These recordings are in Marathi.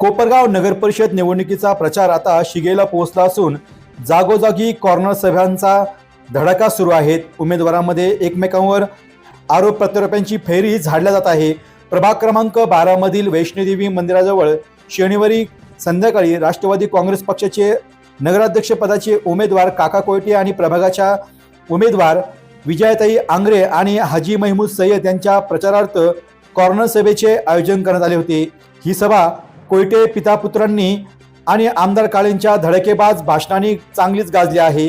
कोपरगाव नगर परिषद निवडणुकीचा प्रचार आता शिगेला पोहोचला असून जागोजागी कॉर्नर सभ्यांचा धडाका सुरू आहेत. उमेदवारांमध्ये एकमेकांवर आरोप प्रत्यारोपांची फेरी झाडल्या जात आहे. प्रभाग क्रमांक बारामधील वैष्णोदेवी मंदिराजवळ शनिवारी संध्याकाळी राष्ट्रवादी काँग्रेस पक्षाचे नगराध्यक्षपदाचे उमेदवार काका कोयटे आणि प्रभागाच्या उमेदवार विजयाताई आंग्रे आणि हाजी महमूद सय्यद यांच्या प्रचारार्थ कॉर्नर सभेचे आयोजन करण्यात आले होते. ही सभा कोयटे पितापुत्रांनी आणि आमदार काळेंच्या धडकेबाज भाषणांनी चांगलीच गाजली आहे.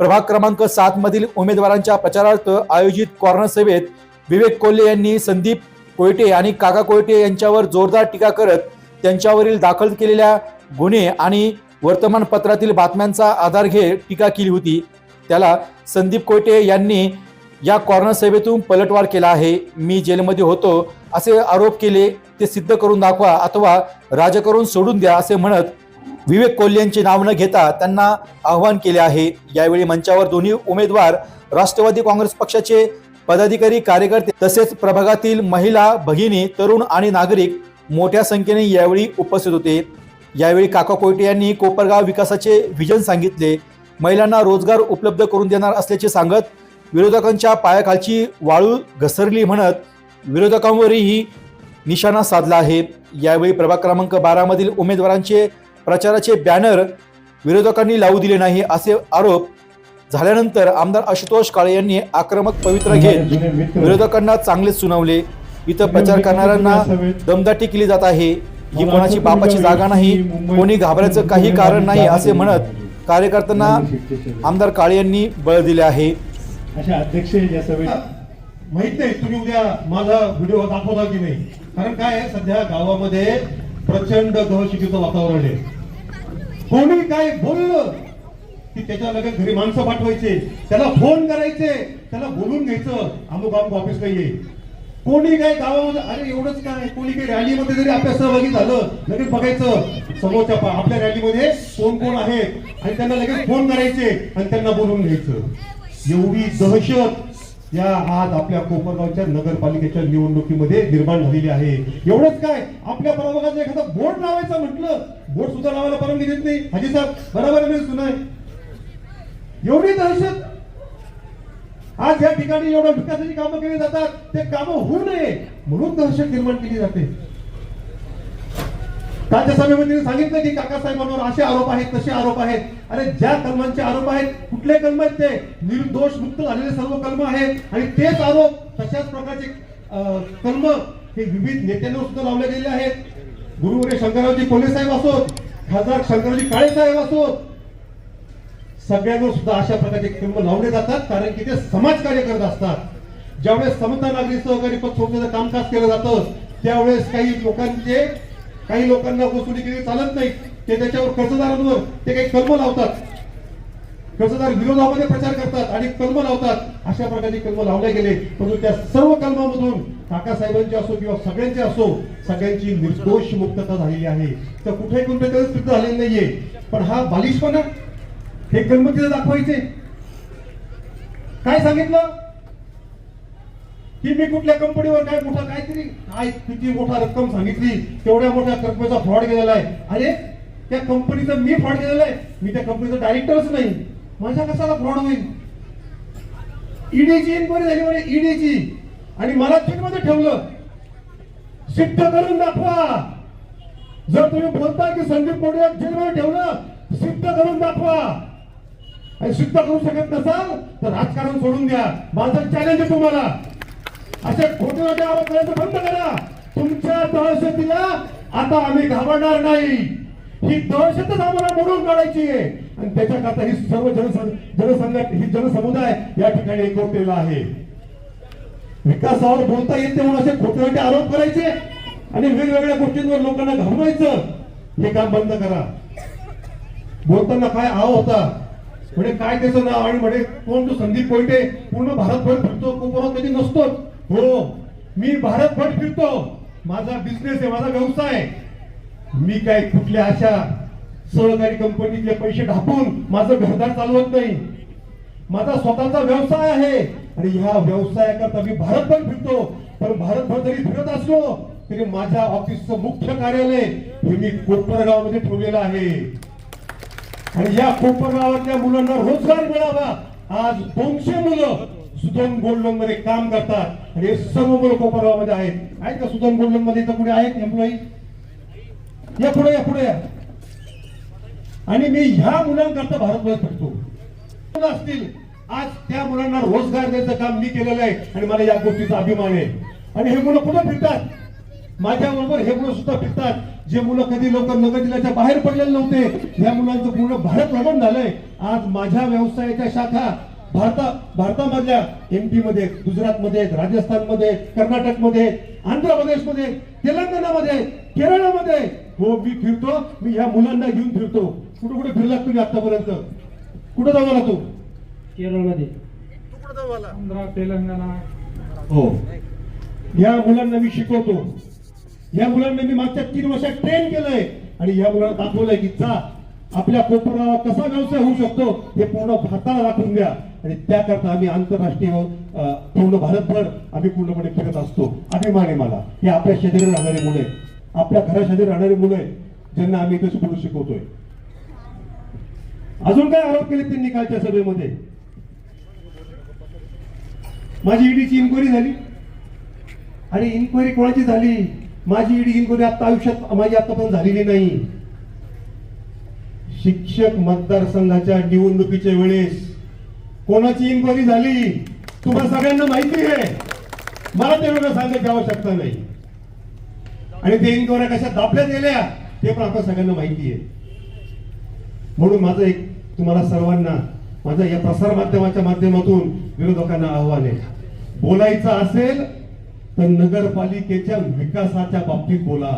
प्रभाग क्रमांक सातमधील उमेदवारांच्या प्रचारार्थ आयोजित कॉर्नर सभेत विवेक कोल्हे यांनी संदीप कोयटे आणि काका कोयटे यांच्यावर जोरदार टीका करत त्यांच्यावरील दाखल केलेल्या गुन्हे आणि वर्तमानपत्रातील बातम्यांचा आधार घेत टीका केली होती. त्याला संदीप कोयटे यांनी या कॉर्नर सभेतून पलटवार केला आहे. मी जेलमध्ये होतो. असे आरोप केले ते सिद्ध करून दाखवा अथवा राजकारण सोडून द्या असे म्हणत विवेक कोल्हे यांचे नाव न घेता त्यांना आव्हान केले आहे. यावेळी मंचावर दोन्ही उमेदवार राष्ट्रवादी काँग्रेस पक्षाचे पदाधिकारी कार्यकर्ते तसेच प्रभागातील महिला भगिनी तरुण आणि नागरिक मोठ्या संख्येने यावेळी उपस्थित होते. यावेळी काका कोयटे यांनी कोपरगाव विकासाचे विजन सांगितले. महिलांना रोजगार उपलब्ध करून देणार असल्याचे सांगत विरोधकांच्या पायाखालची वाळू घसरली म्हणत विरोधकांवरही निशाणा साधला आहे. यावेळी प्रभाग क्रमांक बारामधील उमेदवारांचे प्रचाराचे बॅनर विरोधकांनी लावू दिले नाही असे आरोप झाल्यानंतर आमदार आशुतोष काळे यांनी आक्रमक पवित्र घेत विरोधकांना चांगलेच सुनावले. इथं प्रचार करणाऱ्यांना दमदाटी केली जात आहे. ही कोणाची बापाची जागा नाही कोणी घाबरायचं काही कारण नाही असे म्हणत कार्यकर्त्यांना आमदार काळे यांनी बळ दिले आहे. अशा अध्यक्ष या सभेत. माहीत नाही तुम्ही उद्या माझा व्हिडिओ दाखवता की नाही? कारण काय आहे सध्या गावामध्ये प्रचंड दहशतीचं वातावरण आहे. कोणी काय बोललं की त्याच्या लगेच घरी माणसं पाठवायचे त्याला फोन करायचे त्याला बोलून घ्यायचं. अमुक अमुक ऑफिसला ये कोणी काय गावामध्ये अरे एवढंच काय कोणी काही रॅलीमध्ये जरी आपल्या सहभागी झालं लगेच बघायचं समोरच्या आपल्या रॅलीमध्ये कोण कोण आहेत आणि त्यांना लगेच फोन करायचे आणि त्यांना बोलून घ्यायचं. एवढी दहशत या आज आपल्या कोपरगावच्या नगरपालिकेच्या निवडणुकीमध्ये निर्माण झालेली आहे. एवढंच काय? आपल्या प्रभागाचं एखादा बोर्ड लावायचा म्हटलं बोर्ड सुद्धा लावायला परवानगी देत नाही. हाजी साहेब बरोबर सुनाय. एवढी दहशत आज या ठिकाणी एवढ्या विकासाची कामं केली जातात ते कामं होऊ नये म्हणून दहशत निर्माण केली जाते. राज्यसभेमध्ये सांगितलं की काकासाहेबांवर असे आरोप आहेत तसे आरोप आहेत. अरे ज्या कलमांचे आरोप आहेत कुठले कलम आहेत ते? निर्दोष मुक्त झालेले सर्व कलम आहेत. आणि तेच आरोप तशाच प्रकारचे कलम हे विविध नेत्यांवर सुद्धा लावले गेलेले आहेत. गुरुवरे शंकररावजी कोल्हे साहेब असोत खासदार शंकररावजी काळे साहेब असोत सगळ्यांवर सुद्धा अशा प्रकारचे कलम लावले जातात कारण की ते समाजकार्य करत असतात. ज्यावेळेस समता नागरी सहकारी पद सोडण्याचं कामकाज केलं जातं त्यावेळेस काही लोकांचे काही लोकांना वसुली केली चालत नाही. ते त्याच्यावर कर्जदारांवर ते काही कलम लावतात. कर्जदार विरोधामध्ये प्रचार करतात आणि कलम लावतात. अशा प्रकारचे कलम लावले गेले. परंतु त्या सर्व कलमामधून काकासाहेबांचे असो किंवा सगळ्यांचे असो सगळ्यांची निर्दोष मुक्तता झालेली आहे. तर कुठेही कोणत्या सिद्ध झालेली नाहीये. पण हा बालिशपणा हे गणपतीला तिथे दाखवायचे. काय सांगितलं? की मी कुठल्या कंपनीवर काय मोठा काहीतरी काय किती मोठा रक्कम सांगितली तेवढ्या मोठ्या रकमेचा फ्रॉड केलेला आहे. अरे त्या कंपनीचा मी फ्रॉड केलेला आहे. मी त्या कंपनीचा डायरेक्टरच नाही. माझ्या कशाला फ्रॉड होईल? ईडीची इन्क्वायरी झाली म्हणजे ईडीची आणि मला मध्ये ठेवलं सिद्ध करून दाखवा. जर तुम्ही बोलता की संदीप मोडे जेलमध्ये ठेवलं सिद्ध करून दाखवा. सिद्ध करू शकत नसाल तर राजकारण सोडून द्या. माझं चॅलेंज आहे तुम्हाला. असे खोटे खोटे आरोप करायचं बंद करा. तुमच्या दहशतीला आता आम्ही घाबरणार नाही. ही दहशतच आम्हाला मोडून काढायची आहे. आणि त्याच्याकरता ही सर्व जनसं जनसंघट ही जनसमुदाय या ठिकाणी एकवटलेला आहे. विकासावर बोलता येते म्हणून असे खोटे खोटे आरोप करायचे आणि वेगवेगळ्या गोष्टींवर लोकांना घाबरायचं. हे काम बंद करा. बोलताना काय आव होता? म्हणे काय त्याचं नाव? आणि म्हणे कोण तो संदीप कोयटे पूर्ण भारतभर फिरतो कोपरात कधी नसतो हो मी भारतभर फिरतो. माझा बिझनेस आहे माझा व्यवसाय मी काय कुठल्या अशा सहकारी कंपनीतले पैसे ढापून माझं घरदार चालवत नाही. माझा स्वतःचा व्यवसाय आहे. आणि ह्या व्यवसायाकरता मी भारतभर फिरतो. पण भारतभर जरी फिरत असलो तरी माझ्या ऑफिसचं मुख्य कार्यालय हे मी कोपरगावमध्ये ठेवलेलं आहे. आणि या कोपरगावातल्या मुलांना रोजगार मिळावा. आज दोनशे मुलं सुदन गोल्डनमध्ये काम करतात. आणि हे सर्व मुलं कोपरगावमध्ये आहेत. आहेत का सुदन गोल्डनमध्ये इथं कुठे आहेत एम्प्लॉई? या पुढे या पुढे या. आणि मी ह्या मुलांकरता भारतभर फिरतो. असतील? आज त्या मुलांना रोजगार द्यायचं काम मी केलेलं आहे. आणि मला या गोष्टीचा अभिमान आहे. आणि हे मुलं कुठं फिरतात. माझ्या बरोबर हे मुलं सुद्धा फिरतात. जे मुलं कधी लोक नगर जिल्ह्याच्या बाहेर पडलेले नव्हते या मुलांचं पूर्ण भारत भ्रमण झालंय. आज माझ्या व्यवसायाच्या शाखा भारता भारतामधल्या एमपी मध्ये गुजरातमध्ये आहेत, राजस्थानमध्ये आहेत, कर्नाटकमध्ये आहेत, आंध्र प्रदेशमध्ये आहेत, तेलंगणामध्ये केरळमध्ये. हो मी फिरतो मी ह्या मुलांना घेऊन फिरतो. कुठे कुठे फिरलात तुम्ही आतापर्यंत? कुठं जाऊ आला तू? केरळमध्ये. आंध्रा तेलंगणा. हो. या मुलांना मी शिकवतो. या मुलांना मी मागच्या तीन वर्षात ट्रेन केलंय. आणि या मुलांना दाखवलंय की जा आपल्या कोपराला कसा व्यवसाय होऊ शकतो हे पूर्ण भारताला दाखवून द्या. आणि त्याकरता आम्ही आंतरराष्ट्रीय पूर्ण भारतभर आम्ही पूर्णपणे फिरत असतो. अभिमान आहे मला. हे आपल्या शेजारी राहणारी मुले आपल्या घरा शेजारी राहणारी मुलं ज्यांना आम्ही इथे बोलू शिकवतोय. अजून काय आरोप केले त्यांनी कालच्या सभेमध्ये? माझी ईडीची इन्क्वायरी झाली. आणि इन्क्वायरी कोणाची झाली? माझी ईडी इन्क्वायरी आता आयुष्यात माझी आतापर्यंत झालेली नाही. शिक्षक मतदारसंघाच्या निवडणुकीच्या वेळेस कोणाची इन्क्वायरी झाली? तुम्हाला सगळ्यांना माहिती आहे. मला ते वेगळं सांगायची आवश्यकता नाही. आणि ते इन्क्वायऱ्या कशा दाबल्यात गेल्या ते पण आपल्या सगळ्यांना माहिती आहे. म्हणून माझं एक तुम्हाला सर्वांना माझं या प्रसार माध्यमाच्या माध्यमातून विरोधकांना आव्हान आहे. बोलायचं असेल तर नगरपालिकेच्या विकासाच्या बाबतीत बोला.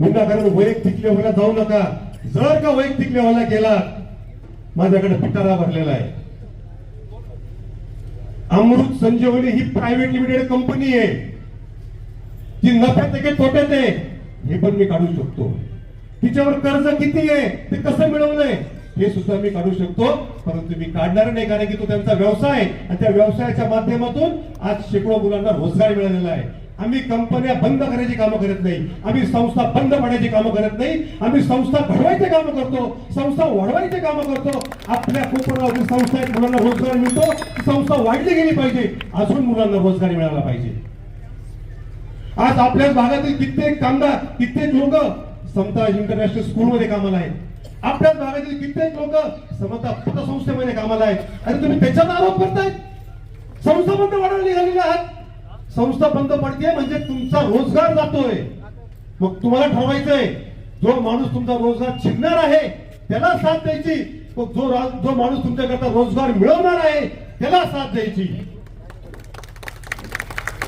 विनाकारण वैयक्तिक लेवलला जाऊ नका. जर का वैयक्तिक लेवलला गेला माझ्याकडे पिटारा भरलेला आहे. अमृत संजीवनी ही प्रायव्हेट लिमिटेड कंपनी आहे. जी नफ्यात आहे की तोट्यात आहे हे पण मी काढू शकतो. तिच्यावर कर्ज किती आहे ते कसं मिळवलंय? हे सुद्धा मी काढू शकतो. परंतु मी काढणार नाही कारण की तो त्यांचा व्यवसाय आणि त्या व्यवसायाच्या माध्यमातून आज शेकडो मुलांना रोजगार मिळालेला आहे. आम्ही कंपन्या बंद करायची कामं करत नाही. आम्ही संस्था बंद पाडायची कामं करत नाही. आम्ही संस्था घडवायचे कामं करतो. संस्था वाढवायचे कामं करतो. आपल्या कोपरावरील संस्था मुलांना रोजगार मिळतो. संस्था वाढली गेली पाहिजे. अजून मुलांना रोजगार मिळाला पाहिजे. आज आपल्याच भागातील कित्येक कामगार कित्येक लोक समता इंटरनॅशनल स्कूलमध्ये कामाला आहेत. आपल्याच भागातील कित्येक लोक समता पतसंस्थेमध्ये कामाला आहेत. आणि तुम्ही त्याच्यात आरोप करताय संस्था बंद वाढायला निघालेल्या आहात. संस्था बंद पडते म्हणजे तुमचा रोजगार जातोय. मग तुम्हाला ठरवायचंय जो माणूस तुमचा रोजगार छिनणार आहे त्याला साथ द्यायची. मग जो जो माणूस तुमच्याकरता रोजगार मिळवणार आहे त्याला साथ द्यायची.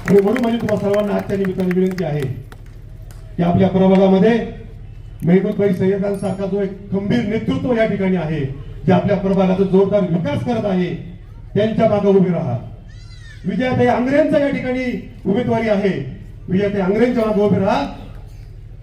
आणि म्हणून माझी तुम्हाला सर्वांना आजच्या निमित्ताने विनंती आहे की आपल्या प्रभागामध्ये मेहबूबभाई सय्यदांसारखा जो एक खंबीर नेतृत्व या ठिकाणी आहे जे आपल्या प्रभागाचा जोरदार विकास करत आहे त्यांच्या मागे उभे राहा. विजयाताई आंग्रेंचा या ठिकाणी उमेदवारी आहे. विजयाताई आंग्रेंच्या मागे उभे राहा.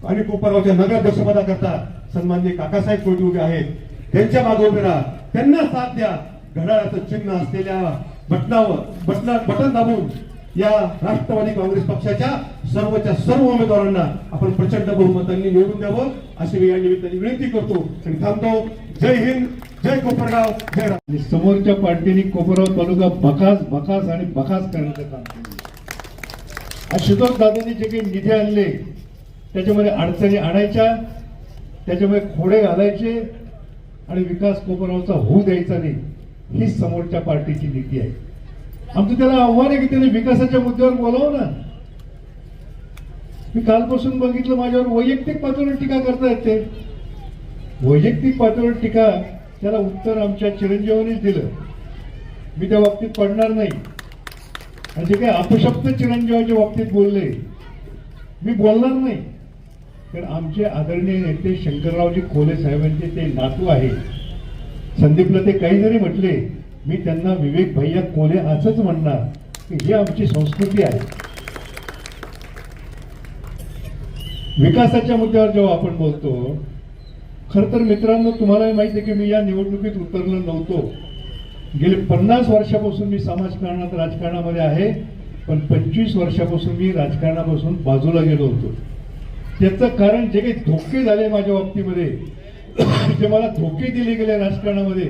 आणि कोपरगावच्या नगराध्यक्षपदा करता सन्माननीय काकासाहेब कोटी उभे आहेत. त्यांच्या मागे उभे राहा. त्यांना साथ द्या. घड्याळाचं चिन्ह असलेल्या बटनावर बटना बटन दाबून या राष्ट्रवादी काँग्रेस पक्षाच्या सर्वच्या सर्व उमेदवारांना आपण प्रचंड बहुमतांनी निवडून द्यावं अशी मी या निमित्ताने विनंती करतो. आणि थांबतो. जय हिंद जय कोपरगाव जय राम. समोरच्या पार्टीने कोपरगाव तालुका बकास बकास आणि बकास करण्याचं काम केलं. आशुतोष दादांनी जे काही निधी आणले त्याच्यामध्ये अडचणी आणायच्या त्याच्यामध्ये खोडे घालायचे आणि विकास कोपरावचा होऊ द्यायचा नाही ही समोरच्या पार्टीची नीती आहे. आमचं त्याला आव्हान आहे की त्याने विकासाच्या मुद्द्यावर बोलावं ना. मी कालपासून बघितलं माझ्यावर वैयक्तिक पातळीवर टीका करतायत ते. वैयक्तिक पातळीवर टीका त्याला उत्तर आमच्या चिरंजीवानीच दिलं. मी त्या बाबतीत पडणार नाही. आणि जे काही अपशब्द चिरंजीवाच्या बाबतीत बोलले मी बोलणार नाही. कारण आमचे आदरणीय नेते शंकररावजी खोले साहेबांचे ते नातू आहे. संदीपला ते काही जरी म्हटले. मी त्यांना विवेक भैया कोले असंच म्हणणार की ही आमची संस्कृती आहे. विकासाच्या मुद्द्यावर जेव्हा आपण बोलतो खर तर मित्रांनो तुम्हालाही माहिती आहे की मी या निवडणुकीत उतरलो नव्हतो. गेले पन्नास वर्षापासून मी समाजकारणात राजकारणामध्ये आहे पण पंचवीस वर्षापासून मी राजकारणापासून बाजूला गेलो होतो. त्याचं कारण जे काही धोके झाले माझ्या बाबतीमध्ये जे मला धोके दिले गेले राजकारणामध्ये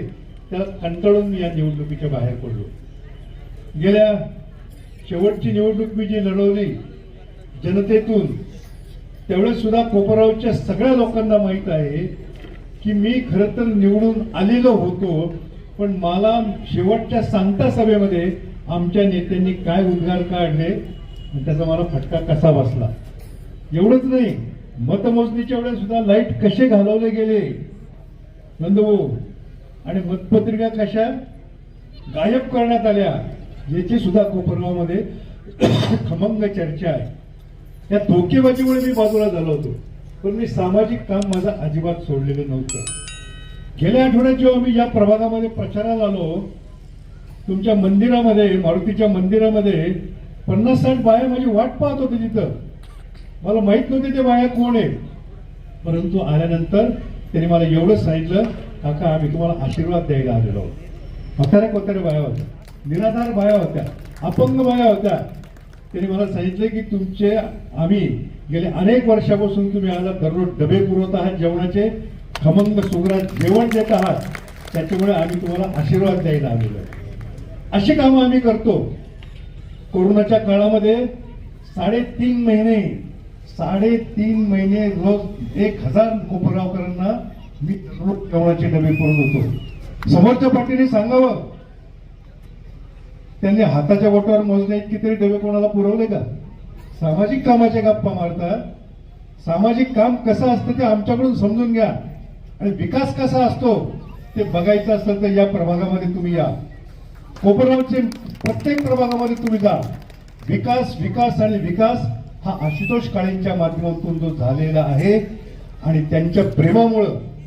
त्याला कंटाळून मी या निवडणुकीच्या बाहेर पडलो. गेल्या शेवटची निवडणूक मी जी लढवली जनतेतून त्यावेळेस सुद्धा कोपरावच्या सगळ्या लोकांना माहीत आहे की मी खरं तर निवडून आलेलो होतो पण मला शेवटच्या सांगता सभेमध्ये आमच्या नेत्यांनी काय उद्गार काढले आणि त्याचा मला फटका कसा बसला. एवढंच नाही मतमोजणीच्या वेळेस सुद्धा लाइट कसे घालवले गेले. नंदभाऊ आणि मतपत्रिका कशा गायब करण्यात आल्या याची सुद्धा कोपरगावमध्ये खमंग चर्चा आहे. या धोकेबाजीमुळे मी बाजूला झालो होतो पण मी सामाजिक काम माझं अजिबात सोडलेलं नव्हतं. गेल्या आठवड्यात जेव्हा मी या प्रभागामध्ये प्रचाराला आलो तुमच्या मंदिरामध्ये मारुतीच्या मंदिरामध्ये पन्नास साठ बाया माझी वाट पाहत होती तिथं. मला माहीत नव्हते ते बाया कोण आहे परंतु आल्यानंतर त्यांनी मला एवढंच सांगितलं काका आम्ही तुम्हाला आशीर्वाद द्यायला आलेलो आहोत. म्हाताऱ्या कोताऱ्या बाया होत्या? निराधार बाया होत्या. अपंग बाया होत्या. त्यांनी मला सांगितलं की तुमचे आम्ही गेले अनेक वर्षापासून तुम्ही आला दररोज डबे पुरवत आहात जेवणाचे खमंग सुगरात जेवण देत आहात. त्याच्यामुळे आम्ही तुम्हाला आशीर्वाद द्यायला आलेलो अशी कामं आम्ही करतो. कोरोनाच्या काळामध्ये साडेतीन महिने साडेतीन महिने रोज एक हजार कोपरगावकरांना मी दररोज जेवणाचे डबे करून होतो समोरच्या पार्टीने सांगावं. त्यांनी हाताच्या बोटावर मोजणे कितीतरी डबे कोणाला पुरवले का? सामाजिक कामाच्या गप्पा मारतात. सामाजिक काम कसं असतं ते आमच्याकडून समजून घ्या. आणि विकास कसा असतो ते बघायचं असेल तर या प्रभागामध्ये तुम्ही या. कोपरगावचे प्रत्येक प्रभागामध्ये तुम्ही जा. विकास विकास आणि विकास हा आशुतोष काळेंच्या माध्यमातून जो झालेला आहे आणि त्यांच्या प्रेमामुळं